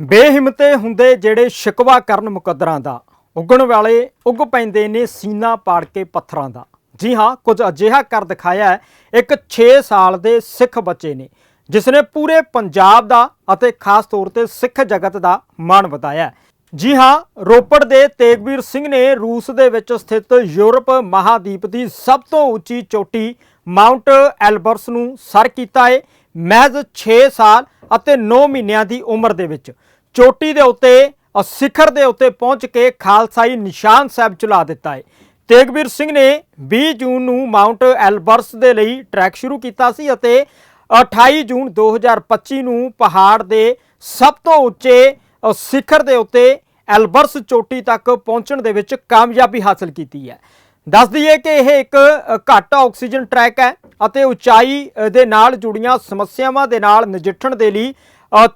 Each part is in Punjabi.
ਬੇਹਿੰਮਤੇ ਹੁੰਦੇ ਜਿਹੜੇ ਸ਼ਿਕਵਾ ਕਰਨ ਮੁਕੱਦਰਾਂ ਦਾ। ਉੱਗਣ ਵਾਲੇ ਉੱਗ ਪੈਂਦੇ ਨੇ ਸੀਨਾ ਪਾੜ ਕੇ ਪੱਥਰਾਂ ਦਾ। ਜੀ ਹਾਂ, ਕੁਝ ਅਜਿਹਾ ਕਰ ਦਿਖਾਇਆ ਹੈ। ਇੱਕ 6 ਸਾਲ ਦੇ ਸਿੱਖ ਬੱਚੇ ਨੇ ਜਿਸ ਨੇ ਪੂਰੇ ਪੰਜਾਬ ਦਾ ਅਤੇ ਖਾਸ ਤੌਰ ਤੇ ਸਿੱਖ ਜਗਤ ਦਾ ਮਾਣ ਵਧਾਇਆ ਜੀ ਹਾਂ, ਰੋਪੜ ਦੇ ਤੇਗਵੀਰ ਸਿੰਘ ਨੇ ਰੂਸ ਦੇ ਵਿੱਚ ਸਥਿਤ ਯੂਰਪ ਮਹਾਦੀਪ ਦੀ ਸਭ ਤੋਂ ਉੱਚੀ ਚੋਟੀ ਮਾਊਂਟ ਐਲਬਰਸ ਨੂੰ ਸਰ ਕੀਤਾ ਹੈ। ਮਹਿਜ਼ 6 ਸਾਲ ਅਤੇ 9 ਮਹੀਨਿਆਂ ਦੀ ਉਮਰ ਦੇ ਵਿੱਚ ਚੋਟੀ ਦੇ ਉੱਤੇ ਸਿਖਰ ਦੇ ਉੱਤੇ ਪਹੁੰਚ ਕੇ ਖਾਲਸਾਈ ਨਿਸ਼ਾਨ ਸਾਹਿਬ ਚਲਾ ਦਿੱਤਾ ਹੈ। ਤੇਗਵੀਰ ਸਿੰਘ ਨੇ 20 ਜੂਨ ਨੂੰ ਮਾਊਂਟ ਐਲਬਰਸ ਦੇ ਲਈ ਟਰੈਕ ਸ਼ੁਰੂ ਕੀਤਾ ਸੀ ਅਤੇ 28 ਜੂਨ 2025 ਨੂੰ ਪਹਾੜ ਦੇ ਸਭ ਤੋਂ ਉੱਚੇ ਸਿਖਰ ਦੇ ਉੱਤੇ ਐਲਬਰਸ ਚੋਟੀ ਤੱਕ ਪਹੁੰਚਣ ਦੇ ਵਿੱਚ ਕਾਮਯਾਬੀ ਹਾਸਲ ਕੀਤੀ ਹੈ। ਦੱਸ ਦਈਏ ਕਿ ਇਹ ਇੱਕ ਘੱਟ ਆਕਸੀਜਨ ਟਰੈਕ ਹੈ ਅਤੇ ਉਚਾਈ ਦੇ ਨਾਲ ਜੁੜੀਆਂ ਸਮੱਸਿਆਵਾਂ ਦੇ ਨਾਲ ਨਜਿੱਠਣ ਦੇ ਲਈ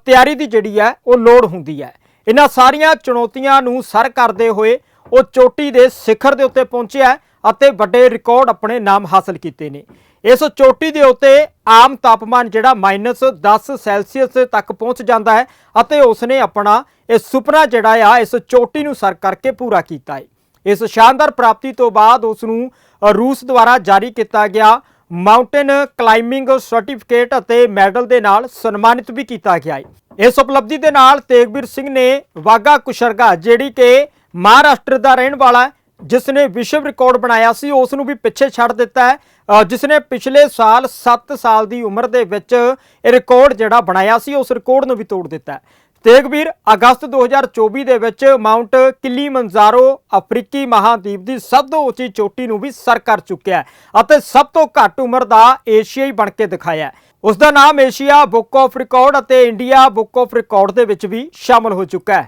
ਤਿਆਰੀ ਦੀ ਜਿਹੜੀ ਹੈ, ਉਹ ਲੋੜ ਹੁੰਦੀ ਹੈ। ਇਹਨਾਂ ਸਾਰੀਆਂ ਚੁਣੌਤੀਆਂ ਨੂੰ ਸਰ ਕਰਦੇ ਹੋਏ ਉਹ ਚੋਟੀ ਦੇ ਸਿਖਰ ਦੇ ਉੱਤੇ ਪਹੁੰਚਿਆ ਅਤੇ ਵੱਡੇ ਰਿਕਾਰਡ ਆਪਣੇ ਨਾਮ ਹਾਸਲ ਕੀਤੇ ਨੇ। ਇਸ ਚੋਟੀ ਦੇ ਉੱਤੇ ਆਮ ਤਾਪਮਾਨ ਜਿਹੜਾ -10 ਸੈਲਸੀਅਸ ਤੱਕ ਪਹੁੰਚ ਜਾਂਦਾ ਹੈ ਅਤੇ ਉਸਨੇ ਆਪਣਾ ਇਹ ਸੁਪਨਾ ਜਿਹੜਾ ਆ, ਇਸ ਚੋਟੀ ਨੂੰ ਸਰ ਕਰਕੇ ਪੂਰਾ ਕੀਤਾ ਹੈ। ਇਸ ਸ਼ਾਨਦਾਰ ਪ੍ਰਾਪਤੀ ਤੋਂ ਬਾਅਦ ਉਸ ਨੂੰ ਰੂਸ ਦੁਆਰਾ ਜਾਰੀ ਕੀਤਾ ਗਿਆ ਮਾਊਂਟੇਨ ਕਲਾਈਮਿੰਗ ਸਰਟੀਫਿਕੇਟ ਅਤੇ ਮੈਡਲ ਦੇ ਨਾਲ ਸਨਮਾਨਿਤ ਵੀ ਕੀਤਾ ਗਿਆ ਹੈ। ਇਸ ਉਪਲਬਧੀ ਦੇ ਨਾਲ ਤੇਗਵੀਰ ਸਿੰਘ ਨੇ ਵਾਗਾ ਕੁਸ਼ਰਗਾ ਜਿਹੜੀ ਕਿ ਮਹਾਰਾਸ਼ਟਰ ਦਾ ਰਹਿਣ ਵਾਲਾ ਜਿਸ ਨੇ ਵਿਸ਼ਵ ਰਿਕਾਰਡ ਬਣਾਇਆ ਸੀ ਉਸ ਨੂੰ ਵੀ ਪਿੱਛੇ ਛੱਡ ਦਿੱਤਾ ਹੈ। ਅ, ਜਿਸ ਨੇ ਪਿਛਲੇ ਸਾਲ 7 ਸਾਲ ਦੀ ਉਮਰ ਦੇ ਵਿੱਚ ਇਹ ਰਿਕਾਰਡ ਜਿਹੜਾ ਬਣਾਇਆ ਸੀ ਉਸ ਰਿਕਾਰਡ ਨੂੰ ਵੀ ਤੋੜ ਦਿੱਤਾ ਤੇਗਵੀਰ ਅਗਸਤ 2024 ਦੇ ਵਿੱਚ ਮਾਊਂਟ ਕਿਲੀਮੰਜਾਰੋ ਅਫਰੀਕੀ ਮਹਾਦੀਪ ਦੀ ਸਭ ਤੋਂ ਉੱਚੀ ਚੋਟੀ ਨੂੰ ਵੀ ਸਰ ਕਰ ਚੁੱਕਿਆ ਹੈ ਅਤੇ ਸਭ ਤੋਂ ਘੱਟ ਉਮਰ ਦਾ ਏਸ਼ੀਆਈ ਬਣ ਕੇ ਦਿਖਾਇਆ ਹੈ। ਉਸ ਦਾ ਨਾਮ ਏਸ਼ੀਆ ਬੁੱਕ ਆਫ ਰਿਕਾਰਡ ਅਤੇ ਇੰਡੀਆ ਬੁੱਕ ਆਫ ਰਿਕਾਰਡ ਦੇ ਵਿੱਚ ਵੀ ਸ਼ਾਮਲ ਹੋ ਚੁੱਕਾ ਹੈ।